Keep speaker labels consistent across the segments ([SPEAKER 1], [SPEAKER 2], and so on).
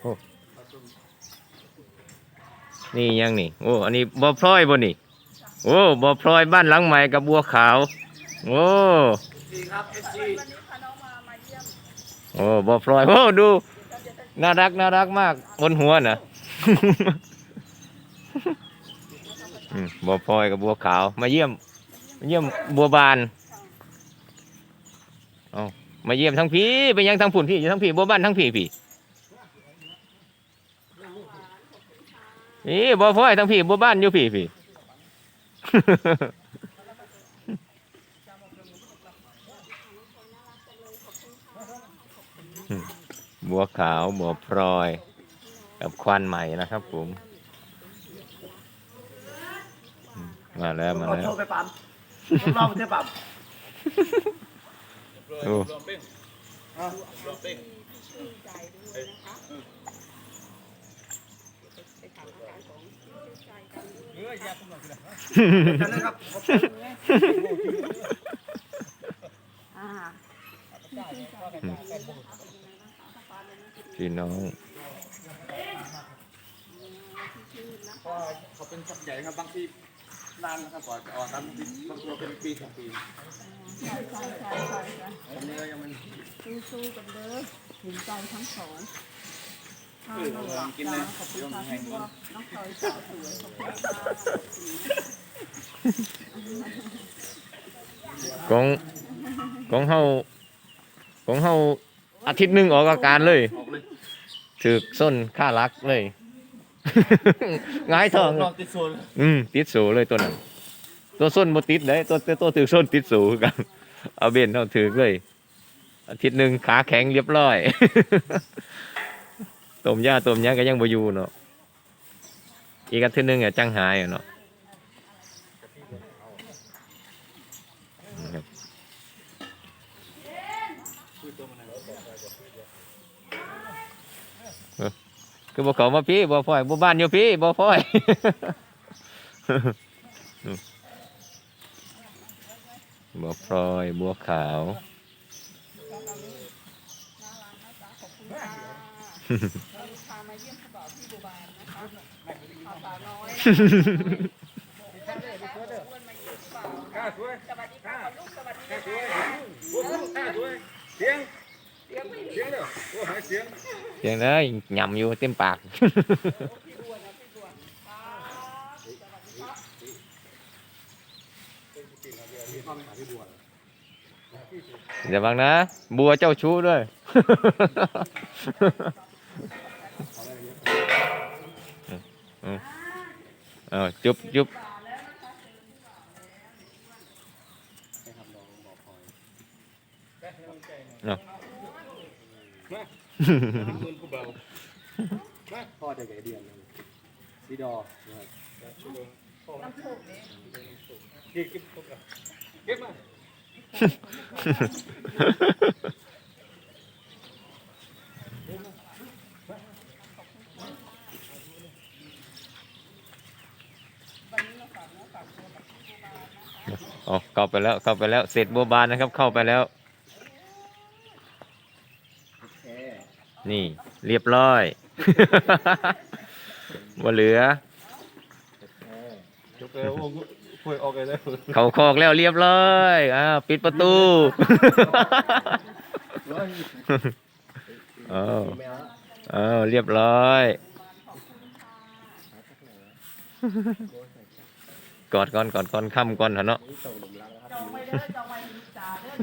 [SPEAKER 1] โอ้นี่ยังนี่ โอ้ อันนี้บ่อพลอยบ่นี่ โอ้บ่อพลอยบ้านหลังใหม่กับบัวขาว โอ้โอ้บ่อพลอยโอ้ดู น่ารักน่ารักมากบนหัวน่ะบัวพลอยกับบัวขาว มาเยี่ยม มาเยี่ยมบัวบานเอามาเยี่ยมทั้งพี่ไปยังทั้งผุ่นพี่อยู่ทั้งพี่บัวบ้านทั้งพี่พี่ นี่บัวพลอยทั้งพี่บัวบานอยู่พี่พี่ บัวขาวบัวพลอย กับควันใหม่นะครับผมอืมมาแล้วมา
[SPEAKER 2] ขอ
[SPEAKER 1] แล้
[SPEAKER 2] โท
[SPEAKER 1] ว
[SPEAKER 2] ษไปปั๊มผมรอบเทปั๊ม
[SPEAKER 1] โอ้ พี่น้อง
[SPEAKER 2] เขาเป็นสัตว์ใหญ่ครับบางทีนานนะครับกว่าจะออกครับบางทีบางตัวเป็นปีสองปี
[SPEAKER 3] ใช่ใช่ใช่ใช่ใช่
[SPEAKER 2] อันนี้ก็ยังมัน
[SPEAKER 3] สู้สู้กันเลยเห็นใจทั้งสองข้าวหนูรั กจ้าขอบคุณค่ะที่ว่าน้องพลอยสาวสวยขอบคุณค่ะ
[SPEAKER 1] ของของเฮาของเฮาอาทิตย์หนึ่งออกอาการเลย
[SPEAKER 2] ออกเลย
[SPEAKER 1] ถือส้นค่ารักเลยหงายท้อง
[SPEAKER 2] นอกติดโซน
[SPEAKER 1] อืมติดสูเลยตัวนั้นตัวส้นบ่ติดเลยตัวตัวตัวถือส้นติดสูกันเอาเบนเท่าถือเลยอาทิตย์หนึ่งขาแข็งเรียบร้อย ต้มยาต้มยาก็ยังบ่อยู่เนาะอีกอาทิตย์หนึงอะจังหายเนาะครับเออคือบ่เขามาพี่บ่พ่อยบ่บ้านอยู่พี่บ่พ่อยบัวพลอยบัวขาว
[SPEAKER 3] มาเยี่ยมผู้บ่าวที่บัวบานนะคะขาวสาวน้อยท่านเลยนะอ้วนมาเยี่ยมผู้าว
[SPEAKER 2] สวย
[SPEAKER 3] สวัสดีค่ะลูกสวัสดีนะ
[SPEAKER 2] สวย
[SPEAKER 3] คะ
[SPEAKER 2] สวยสวยเสียง
[SPEAKER 3] เสียง
[SPEAKER 2] เสียงเด้อโอ้หายเสียง
[SPEAKER 1] เสียงเลยยำอยู่เต็มปาก
[SPEAKER 3] พี่บัวนะพี่บัวครับสวัสดีครับ
[SPEAKER 1] เดี๋ยวบังนะ บัวเจ้าชู้ด้วย อืมเอาจุบจุบเอา
[SPEAKER 2] มือผู้เบาพ่อจะแก่เดียนเลยซีดอนะครับ
[SPEAKER 3] น้ำโชคเนี่ย
[SPEAKER 2] เก็บเก็บเก็บมา
[SPEAKER 1] เอาเข้าไปแล้วเข้าไปแล้วเสร็จบัวบานนะครับ เข้าไปแล้ว นี่เรียบร้อยบ่เหลือ
[SPEAKER 2] จบแล้วโอ้คุยออกเลยแล้ว
[SPEAKER 1] เขาคอกแล้วเรียบร้อยอ่าปิดประตูเอาเอาเรียบร้อย กอดก่อนกอดก่อนค่ำก่อนเถอะเนาะ
[SPEAKER 3] จองไว้เด้อจองไว้ให้ลูกสาวเด้อ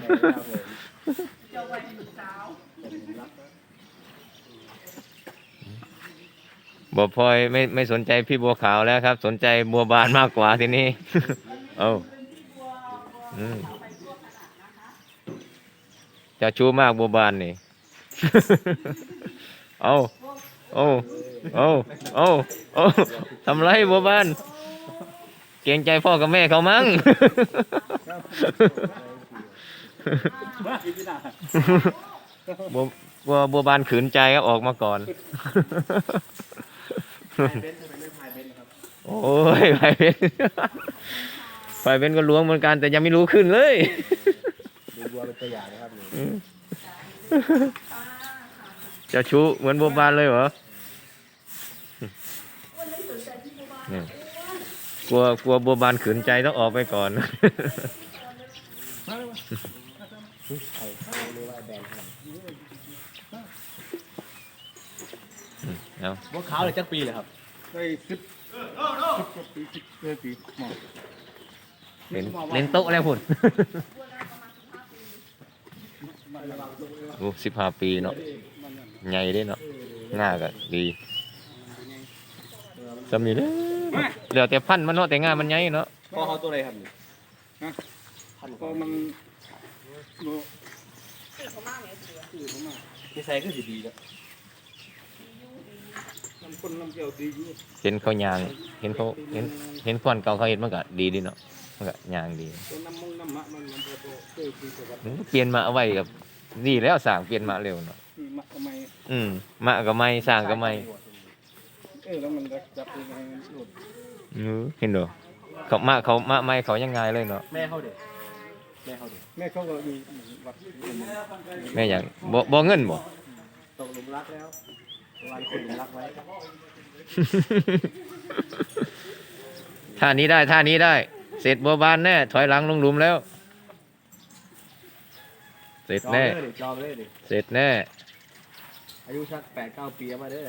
[SPEAKER 3] จองไว้ให้ลูกสาว
[SPEAKER 1] บัวพลอยไม่ไม่สนใจพี่บัวขาวแล้วครับ สนใจบัวบานมากกว่าทีนี้ เอาอืมเจะชู้มากบัวบานนี่ เอาเอาเอาเอาเอาทำไรบัวบาน กรงใจพ่อกับแม่เขามั้ง บัวบัวบัวบานขืนใจครับออกมาก่อน โอ้ยไฟเบนไฟเบนก็ล้วงเหมือนกัน แต่ยังไม่รู้ขึ้นเลย
[SPEAKER 2] ดูบัวเป็นตัวอย่างนะครับ
[SPEAKER 1] เจะชูเหมือนบัวบานเลยเหรอ
[SPEAKER 3] ค
[SPEAKER 1] นี่ กลัวกลัวบัวบานขืนใจต้องออกไปก่อนอืมเอา
[SPEAKER 2] บัวขาวเลยจักปีเลยครับได้สิบสิบกว่าปีสิบเอ็ดปีหมอ
[SPEAKER 1] เล่นเล่นโต๊ะแล้วพุ่นโอ้สิบห้าปีเนาะใหญ่เด้เนาะง่าก็ดีจำนี่เด้อ เหลือแต่พันธุ์มันเนาะแต่ง่ามันใหญ่เนาะ
[SPEAKER 2] พ่อเขาตัวอะไรครับนี่นะพันก็มันโล
[SPEAKER 3] สื่อเขามากเนี่ยเสือ
[SPEAKER 2] คือผมอะนิสัยก็สิดีแล้วน้ำข้นน้ำเกลียวดีอยู่
[SPEAKER 1] เห็นเขายาง เห็นเขาเห็นเห็นควันเก่าเขาเห็นมันก็ดีดีเนาะมันก็ยางดี
[SPEAKER 2] ตัวน้ำมงน้ำมะมันมันพอตัวเออคือตัวแบบ
[SPEAKER 1] อืมเปลี่ยนมาเอาไว้กับดีแล้วสร้างเปลี่ยนมาเร็วเนาะ
[SPEAKER 2] นี่มะทำไม
[SPEAKER 1] อืมมาก็ไม่สร้างก็ไม่
[SPEAKER 2] เออแล้วมันจะจับยังไงมันหลุด
[SPEAKER 1] เออเห็นเด้อเขามาเขามาไม่เขายังไงเลยเนาะ
[SPEAKER 2] แม่เขาเด็กแม่เขาเด็กแม่เขาก็มีวัด
[SPEAKER 1] แม่อย่างบ่บ่เงินบ่
[SPEAKER 2] ตกหลุมรักแล้ววันคนหลุมรักไว้
[SPEAKER 1] ท่านี้ได้ท่านี้ได้ เสร็จบัวบานแน่ถอยหลังลงหลุมแล้ว เสร็จ
[SPEAKER 2] จอง
[SPEAKER 1] แน่
[SPEAKER 2] เลยดิจองเลยดิ
[SPEAKER 1] เสร็จแน่
[SPEAKER 2] อายุชักแปดเก้าปีเอามาเด้อ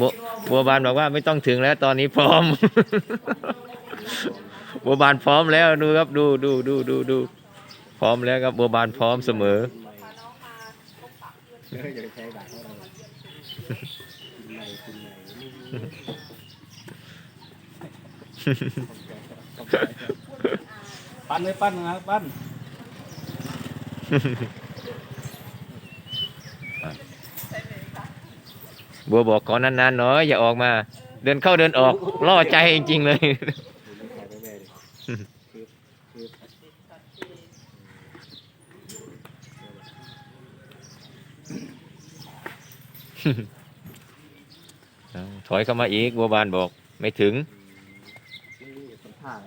[SPEAKER 1] บัวบัวบานบอกว่าไม่ต้องถึงแล้วตอนนี้พร้อม บัวบานพร้อมแล้วดูครับดูดูดูดูดูพร้อมแล้วครับบัวบานพร้อมเสมอ
[SPEAKER 2] เอออย่าไปแพ้ด่าเขาเลยคุณใหมปั้นเลยปั้นนะปั้น
[SPEAKER 1] บัวบอกขอนานๆหน่อยอย่าออกมา เดินเข้าเดินออกล่อใจจริงๆเลย ถอยเข้ามาอีกบัวบานบอก ไม่ถึง
[SPEAKER 2] ท่าอะไร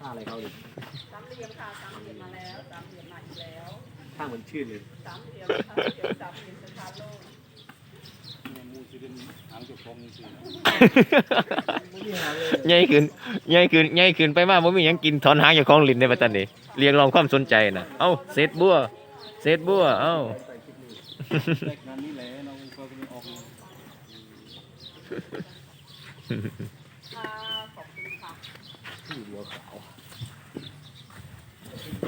[SPEAKER 2] ท่าอะไรเขาดิ
[SPEAKER 3] สามเหลี่ยมค่ะสามเหลี่ยมมาแล้วสามเหลี่ยมมาอีกแล้ว
[SPEAKER 2] ท่าเหมือนชื่อเลย
[SPEAKER 3] สามเหลี่ยมสามเหลี่ยมสามเหลี่ยมสถานโลก
[SPEAKER 1] ใหญ่ขึ้นใหญ่ขึ้นใหญ่ขึ้นไปมากผมมีหยังกินถอนหางอย่างของลินในปัตตานีเรียงรองความสนใจนะเอ้าเศษบัวเศษบัวเอ้า
[SPEAKER 3] ขอบคุณค่ะ
[SPEAKER 2] ชื่อเดียวขาว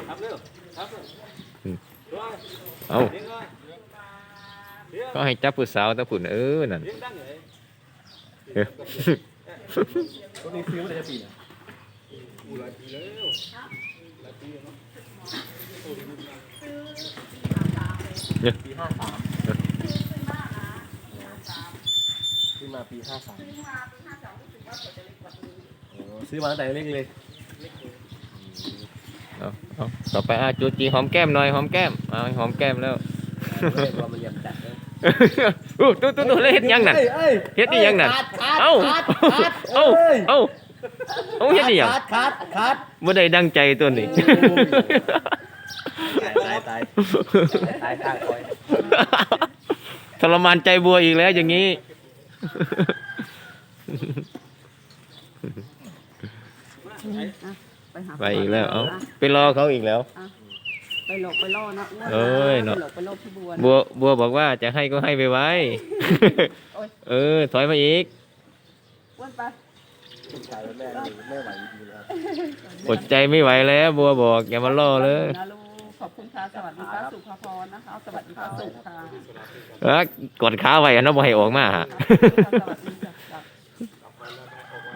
[SPEAKER 2] ครับเร็วครับเร็ว
[SPEAKER 1] เอ้า ก็ให้จับผู้สาวตะผุนเออนั่น
[SPEAKER 2] ก็มีฟิวแต่จะปีนะอูหลายปีแล้วหลายปีแล้วเนาะ
[SPEAKER 3] ซื้อสามสามเลย
[SPEAKER 2] ปีห้าสาม
[SPEAKER 3] ซื้อมากนะสาม
[SPEAKER 2] ซื้อมาปีห้าสาม
[SPEAKER 3] ซื้อมาปีห้าสองว่าเปิดจะเล็กกว่านี้
[SPEAKER 2] ซื้อมาตั้งแต่เล็กเลย
[SPEAKER 1] เอาเอาต่อไปอาจูจีหอมแก้มหน่อยหอมแก้มเอาหอมแก้มแล้ว
[SPEAKER 2] ว่ามันยำจัด
[SPEAKER 1] อู้ตู้ตู้ตู้เฮ็ดหยังนั่นเฮ็ดนี่ยังนั่นเอ้าเอ้าเอ้าเอ้าเฮ็ดนี่ยัง
[SPEAKER 2] คัดคัด
[SPEAKER 1] บ่ได้ดังใจตัวนี้
[SPEAKER 2] ตายตายตายข้างคอย
[SPEAKER 1] ทรมานใจบัวอีกแล้วอย่างนี้
[SPEAKER 3] ไปหา
[SPEAKER 1] ไปอีกแล้ว เอ้าไปรอเขาอีกแล้ว
[SPEAKER 3] ไป หลอกไปล่อนะอ้วน
[SPEAKER 1] เอ้ยเนอะ
[SPEAKER 3] ไปหลอกไปล่อพี่บัวนะ
[SPEAKER 1] บัวบัวบอกว่าจะให้ก็ให้ไปไว้
[SPEAKER 3] โอ๊ย
[SPEAKER 1] เออ ถอยมาอีก
[SPEAKER 3] อ้วนไป
[SPEAKER 2] ชายแม่ไม่ไหวจริงๆครับ
[SPEAKER 1] อดใจไม่ไหวแล้ว บัวบอกอย่ามาล่อเลย
[SPEAKER 3] นะลูกขอบคุณค่ะสวัสดีค่ะสุภาพรนะคะ สวัสดีค่ะสุขค่ะ
[SPEAKER 1] เออกดขาไว้อะเนาะบ่ให้ออกมาฮะ
[SPEAKER 3] สวัสดีจ้ะ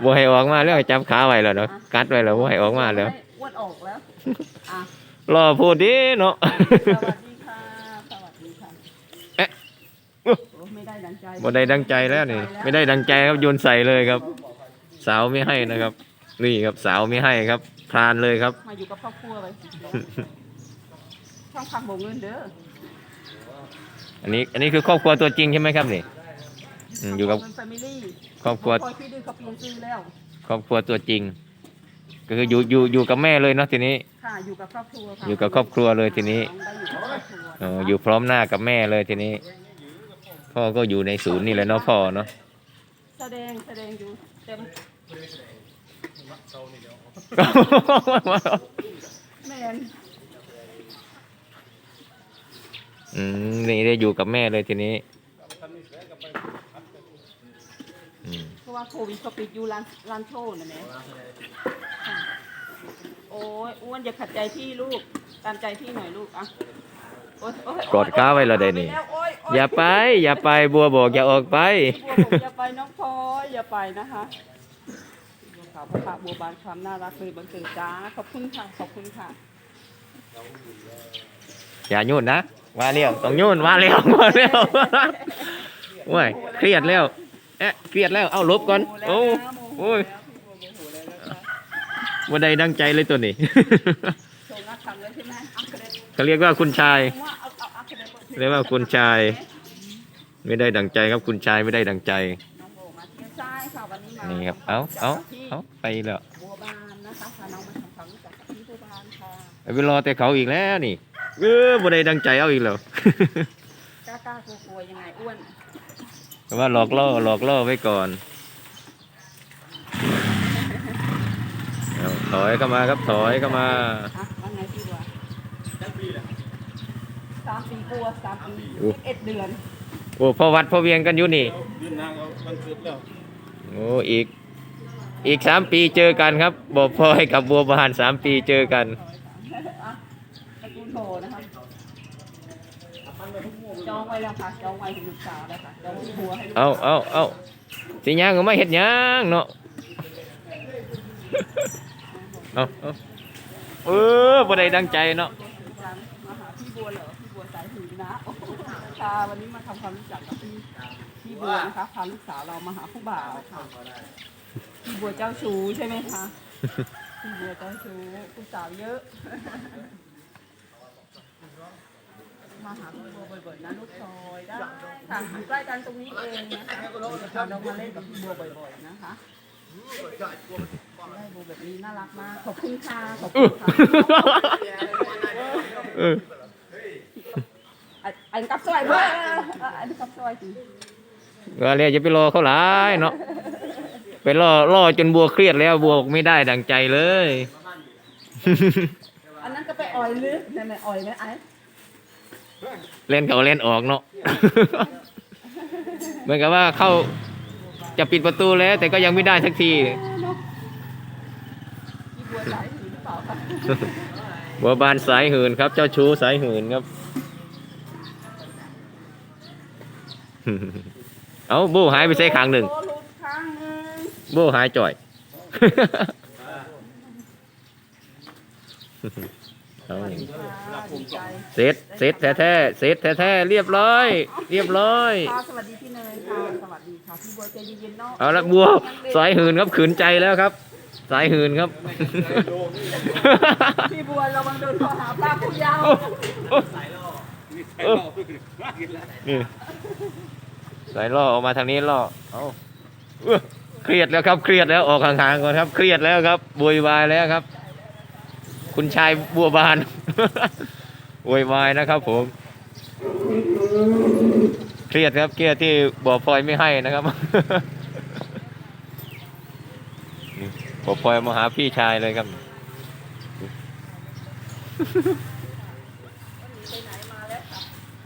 [SPEAKER 1] บ่ให้ออกมาแล้วให้จับขาไว้แล้วเนาะกัดไว้แล้วบ่ให้ออกมาแล้ว
[SPEAKER 3] อ้วนออกแล้วอะ
[SPEAKER 1] รอพูดดิเนาะ
[SPEAKER 3] สวัสดีค่ะ สวัสดีค่ะ
[SPEAKER 1] เอ๊ะ
[SPEAKER 3] โอ้ไม่ได้ดังใจ
[SPEAKER 1] บ่ได้ดังใจแล้วนี่ ไม่ได้ดังใจครับโยนใส่เลยครับ สาวไม่ให้นะครับ นี่ครับสาวไม่ให้ครับพรานเลยครับ
[SPEAKER 3] มาอยู่กับครอบครัวไปช่องพังโบเงินเด้อ
[SPEAKER 1] อันนี้อันนี้คือครอบครัวตัวจริงใช่ไหมครับนี่อืมอยู่กับ
[SPEAKER 3] เงินแฟมิลี่
[SPEAKER 1] ครอบครัว
[SPEAKER 3] คอยพี่ดื้อเขาเปลี่ยนชื่อแล้ว
[SPEAKER 1] ครอบครัวตัวจริง ก็คืออยู่อยู่อยู่กับแม่เลยเนาะทีนี้
[SPEAKER 3] ค่ะอยู่กับครอบครัวค่ะ
[SPEAKER 1] อยู่กับครอบครัวเลยทีนี้
[SPEAKER 3] ได้อยู่กับครอบครัว
[SPEAKER 1] เอออยู่พร้อมหน้ากับแม่เลยทีนี้ พ่อก็อยู่ในศูนย์นี่แหละเนาะพ่อเนาะ
[SPEAKER 3] แสดงแสดงอยู่เต็มแมน
[SPEAKER 1] อืมนี่ได้อยู่กับแม่เลยทีนี้อืม
[SPEAKER 3] เพราะว่าโควิดเขาปิดอยู่ร้านร้านโชว์นะแม่ค่ะโอ้ยอ้วนอย่าขัดใจพี่ลูก ตามใจพี่หน่อยลูกอะโอ๊ยโอ๊ยโอ๊ย
[SPEAKER 1] กดก้าไว้และเดยวนี่
[SPEAKER 3] แล้วโอ๊ยโอ๊
[SPEAKER 1] อย่าไป อย่าไปบัวบอกอย่าออกไป
[SPEAKER 3] บัวบอกอย่าไปน้องพลอยอย่าไปนะคะบัวขาวพระพาบัวบานความน่ารักเลยบังเกิดจ้าขอบคุณค่ะขอบคุณค่ะ
[SPEAKER 1] อย่าโยนนะว่าเร็วต้องโยนว่าเร็วว่าเร็วโอ้ยเครียดแล้วเอ๊ะเครียดแล้วเอาลบก่อนโอ้โอ้ยวั นใดดังใจเลยตัวนี้
[SPEAKER 3] โชว์นักทำเลยใช่ไหมเอาคะแนน
[SPEAKER 1] เขาเรียกว่าคุณชาย
[SPEAKER 3] ว่าเอาเอาเอาคะแนนปิด
[SPEAKER 1] เรียกว่าคุณชาย ไม่ได้ดังใจครับคุณชายไม่ได้ดังใจ
[SPEAKER 3] น้องโบมาเที่ยวซ้ายค่ะวันนี้มา
[SPEAKER 1] นี่
[SPEAKER 3] นี่
[SPEAKER 1] ครับ เอาเอาเอาไปแล้ว
[SPEAKER 3] บัวบานนะคะพาน้องมาทำความรู้จักกับพี่บัวบานค่ะ
[SPEAKER 1] ไปรอแต่เขาอีกแล้วนี่ เออบ่ได้ดังใจเอาอีกแล้ว
[SPEAKER 3] กล้ากล้ากลัวกลัวยังไงอ้วน
[SPEAKER 1] แต่ว่าหลอกล่อหลอกล่อไว้ก่อนเอา ถอยเข้ามาครับถอยเข้ามา
[SPEAKER 3] อะว่าไงพี่บัวสามปีกลัวสามปี
[SPEAKER 1] โอ้
[SPEAKER 3] สิบเอ็ดเดือน
[SPEAKER 1] โอ้พอวัดพอเวียงกันอยู่นี่
[SPEAKER 2] ยืนนางเอามันสุดแล้ว
[SPEAKER 1] โอ้อีก อีกสามปีเจอกันครับบอกพ่อให้กับบัวบานสามปีเจอกัน
[SPEAKER 3] อะตระกูลโบนะคะจองไว้แล้วค่ะจองไว้ถึงลูกสาวแล้วค่ะจองที่บัวให้ลูก
[SPEAKER 1] เอาเอาเอาสิย่างก็ไม่เห็ดหยังเนาะ เอาเอาเออบ่ได้ดังใจเนาะ
[SPEAKER 3] จังมาหาพี่บัวเหรอพี่บัวสายหืนนะโอ้โหค่ะวันนี้มาทำความรู้จักกับพี่พี่บัวนะคะพาลูกสาวเรามาหาผู้บ่าวค่ะพี่บัวเจ้าชู้ใช่ไหมคะพี่บัวเจ้าชู้ผู้สาวเยอะ มาหาพี่บัวบ่อยๆนะลูกซอยได้ค่ะอยู่ใกล้กันตรงนี้เองนะคะพามาเล่นกับพี่บัวบ่อยๆนะคะ ได้บัวแบบนี้น่ารักมาก ขอบคุณค่ะ ขอบคุณค่ะ
[SPEAKER 1] เออ
[SPEAKER 3] อันอันกับซอยเพื่ออันกับซอยสิ
[SPEAKER 1] ว่าแล้วจะไปรอเขาหลายเนาะไปรอรอจนบัวเครียดแล้วบัวไม่ได้ดังใจเลย
[SPEAKER 3] อันนั้นก็ไปอ่อยลึกนั่นแหละอ่อยไหมไอ้
[SPEAKER 1] เล่นเขาเล่นออกเนาะเหมือนกับว่าเข้าจะปิดประตูแล้ว แต่ก็ยังไม่ได้สักที
[SPEAKER 3] บัวสายหืนหรือเปล่าคะ
[SPEAKER 1] บัวบานสายหื่นครับ เจ้าชู้สายหื่นครับ เอาบูหายไปใส่ขางหนึ่ง
[SPEAKER 3] โอ้ลุกข้างหนึ่ง
[SPEAKER 1] บูหายจ่อยเอา
[SPEAKER 3] ค่ะดีใจ
[SPEAKER 1] เสร็จเสร็จแท้ๆเสร็จแท้ๆเรียบร้อย เรียบร้อย
[SPEAKER 3] ค่ะสวัสดีพี่เนยค่ะ สวัสดีค่ะพี่บัวใจเย็นๆเนาะ
[SPEAKER 1] เอาละบัวสายหื่นครับขืนใจแล้วครับ สายหื่นครับ
[SPEAKER 3] พี่บัวระวังโดนข้อหาพระผู้เยาว์
[SPEAKER 2] นี่ใส่รอบมากกินแล้ว
[SPEAKER 1] นี่สายล่อออกมาทางนี้ล่อ เอาเอ้อเครียดแล้วครับเครียดแล้วออกห่างๆก่อนครับ เครียดแล้วครับบวยวายแล้วครับ คุณชายบัวบานโวยวายนะครับ ผม เครียดครับเครียดที่บ่อพลอยไม่ให้นะครับ นี่บ่อยมาหาพี่ชายเลยครับ
[SPEAKER 3] มาแล้วค่ะม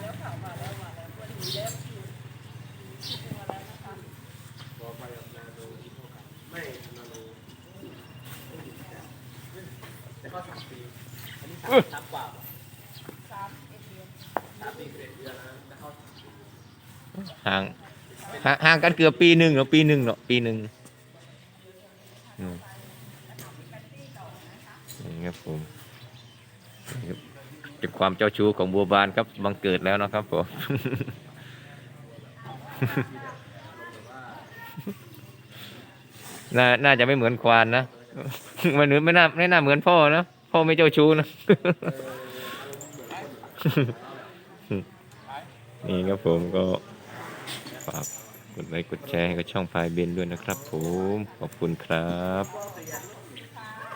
[SPEAKER 3] าแล้วมาแล้วมาแล้ววันนี้แล้วพี่พี่บัวแล้วนะคะ
[SPEAKER 2] แต่ก็สามปีอันนี้สามสามกว่า
[SPEAKER 3] สามเอ็ดเดือน
[SPEAKER 2] สามปีเอ็ดเดือนนะแล้วเขา
[SPEAKER 1] ห่างห่างกันเกือบปีหนึ่งเนาะปีหนึ่งเนาะปีหนึ่งนี่ครับผมเป็นความเจ้าชู้ของบัวบานครับบังเกิดแล้วนะครับผมน่าน่าจะไม่เหมือนควานนะมันเหมือไม่น่าไม่น่าเหมือนพ่อนะพ่อไม่เจ้าชู้นะนี่ครับผมก็ฝาก กดไลค์กดแชร์ให้กับช่องพายเบนด้วยนะครับผม ขอบคุณครับ